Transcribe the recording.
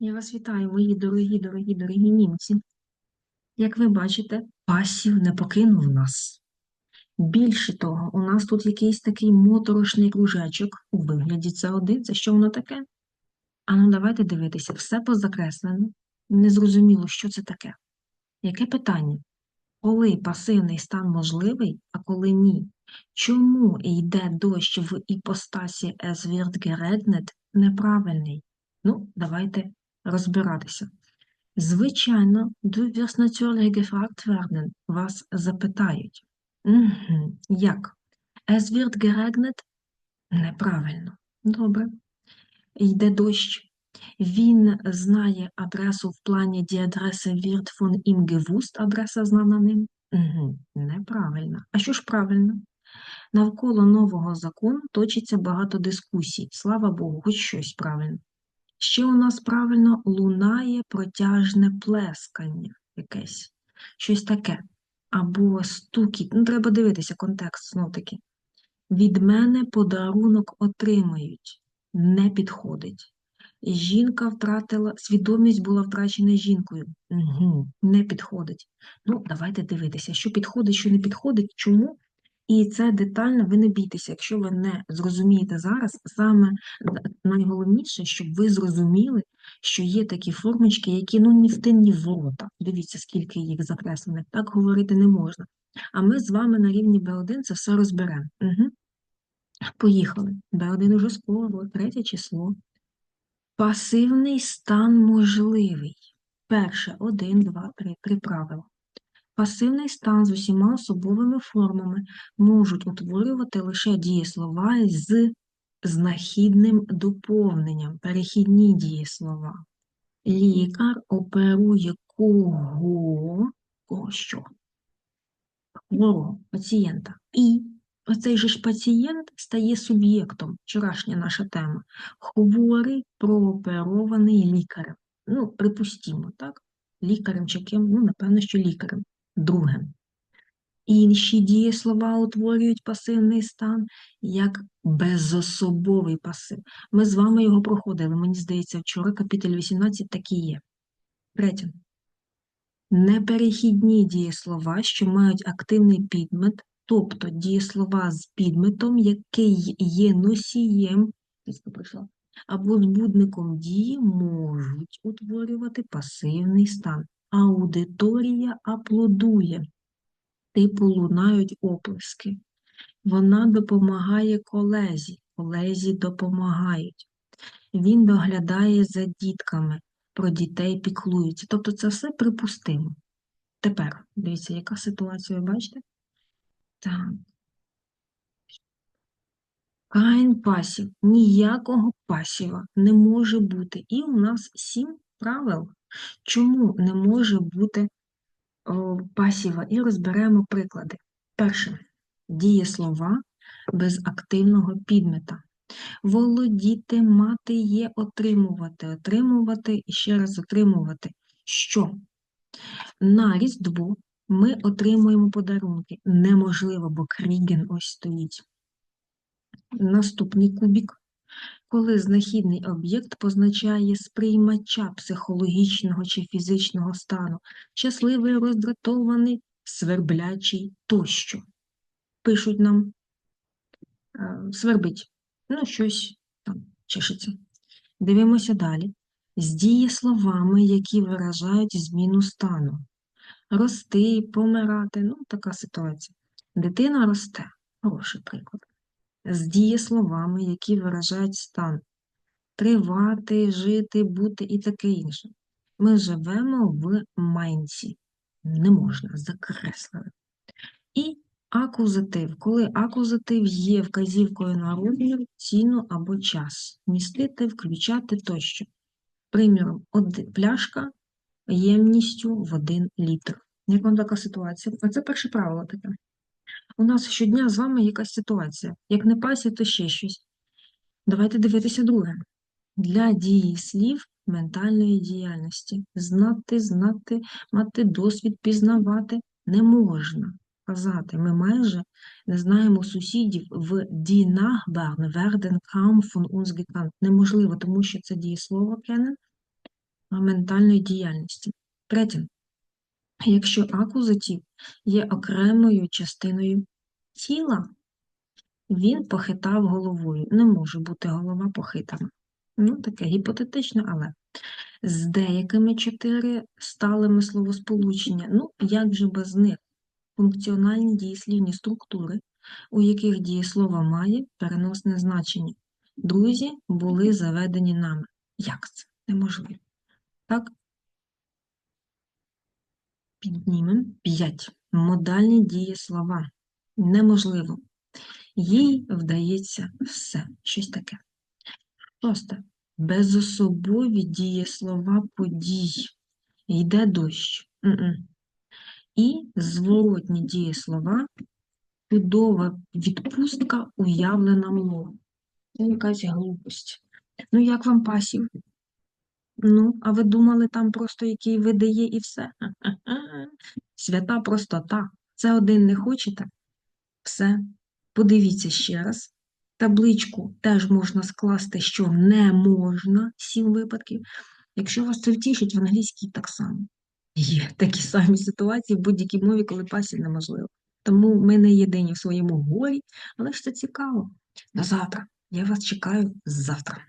Я вас вітаю, мої дорогі, дорогі, дорогі німці. Як ви бачите, пасів не покинув нас. Більше того, у нас тут якийсь такий моторошний кружечок у вигляді це один. Це що воно таке? А ну давайте дивитися, все позакреслено. Незрозуміло, що це таке. Яке питання? Коли пасивний стан можливий, а коли ні? Чому йде дощ в іпостасі es wird geregnet неправильний? Ну, давайте розбиратися. Звичайно, du wirst natürlich вас запитають. Угу. Як? Es wird geregnet? Неправильно. Добре. Йде дощ. Він знає адресу в плані die Adresse wird von ihm gewusst, адреса знана ним. Угу. Неправильно. А що ж правильно? Навколо нового закону точиться багато дискусій. Слава Богу, хоч щось правильно. Ще у нас правильно лунає протяжне плескання якесь, щось таке. Або стукіт. Ну, треба дивитися контекст знов таки. Від мене подарунок отримають, не підходить. Жінка втратила, свідомість була втрачена жінкою. Угу, Не підходить. Ну, давайте дивитися, що підходить, що не підходить, чому. І це детально, ви не бійтеся, якщо ви не зрозумієте зараз, саме найголовніше, щоб ви зрозуміли, що є такі формочки, які ну ні в тин, ні в ворота. Дивіться, скільки їх закреслених. Так говорити не можна. А ми з вами на рівні Б1 це все розберемо. Угу. Поїхали. Б1 уже скоро, третє число. Пасивний стан можливий. Перше, один, два, три, три правила. Пасивний стан з усіма особовими формами можуть утворювати лише дієслова з знахідним доповненням, перехідні дієслова. Лікар оперує кого, кого що? Хворого, пацієнта. І оцей же ж пацієнт стає суб'єктом, вчорашня наша тема. Хворий прооперований лікарем. Ну, припустімо, так? Лікарем чи ким? Ну, напевно, що лікарем. Друге. Інші дієслова утворюють пасивний стан як безособовий пасив. Ми з вами його проходили, мені здається, вчора капітель 18 так і є. Третє. Неперехідні дієслова, що мають активний підмет, тобто дієслова з підметом, який є носієм, або збудником дії, можуть утворювати пасивний стан. Аудиторія аплодує типу лунають оплески. Вона допомагає колезі, колезі допомагають. Він доглядає за дітками, про дітей піклується. Тобто це все припустимо. Тепер, дивіться, яка ситуація, бачите? Так. Каїн пасів. Ніякого пасіва не може бути. І у нас сім правил. Чому не може бути пасіва і розберемо приклади. Перше дієслова без активного підмета. Володіти, мати є отримувати, отримувати і ще раз отримувати. Що? На Різдво ми отримуємо подарунки. Неможливо, бо кріген ось стоїть. Наступний кубік коли знахідний об'єкт позначає сприймача психологічного чи фізичного стану, щасливий, роздратований, сверблячий тощо. Пишуть нам е, свербить, ну, щось там чешеться. Дивимося далі. З дієсловами, які виражають зміну стану. Рости, помирати, ну, така ситуація. Дитина росте, хороший приклад з дієсловами, які виражають стан тривати, жити, бути і таке інше. Ми живемо в майнці. Не можна, закреслили. І акузатив. Коли акузатив є вказівкою на розмір, ціну або час. Містити, включати тощо. Приміром, пляшка ємністю в один літр. Як вам така ситуація? Оце перше правило таке. У нас щодня з вами якась ситуація. Як не пасі, то ще щось. Давайте дивитися друге. Для дії слів ментальної діяльності. Знати, знати, мати досвід, пізнавати не можна казати. Ми майже не знаємо сусідів в die Nachbarn werden kaum. Неможливо, тому що це дієслово kennen ментальної діяльності. Третє. Якщо акузатив є окремою частиною тіла, він похитав головою. Не може бути голова похитана. Ну, таке гіпотетично, але з деякими чотири сталими словосполучення, ну, як же без них? Функціональні дієслівні структури, у яких дієслово має переносне значення. Друзі були заведені нами. Як це? Неможливо. Так? Піднімемо 5. Модальні дієслова. Неможливо. Їй вдається все. Щось таке. Шосте. Безособові дієслова подій. Йде дощ. М-м. І зворотні дієслова чудова відпустка уявлена мовою. Це якась глупость. Ну, як вам пасів? Ну, а ви думали, там просто який видає і все? Свята простота. Це один не хочете? Все. Подивіться ще раз. Табличку теж можна скласти, що не можна, сім випадків. Якщо вас це втішить, в англійській так само. Є такі самі ситуації в будь-якій мові, коли пасів неможливо. Тому ми не єдині в своєму горі, але ж це цікаво. До завтра. Я вас чекаю завтра.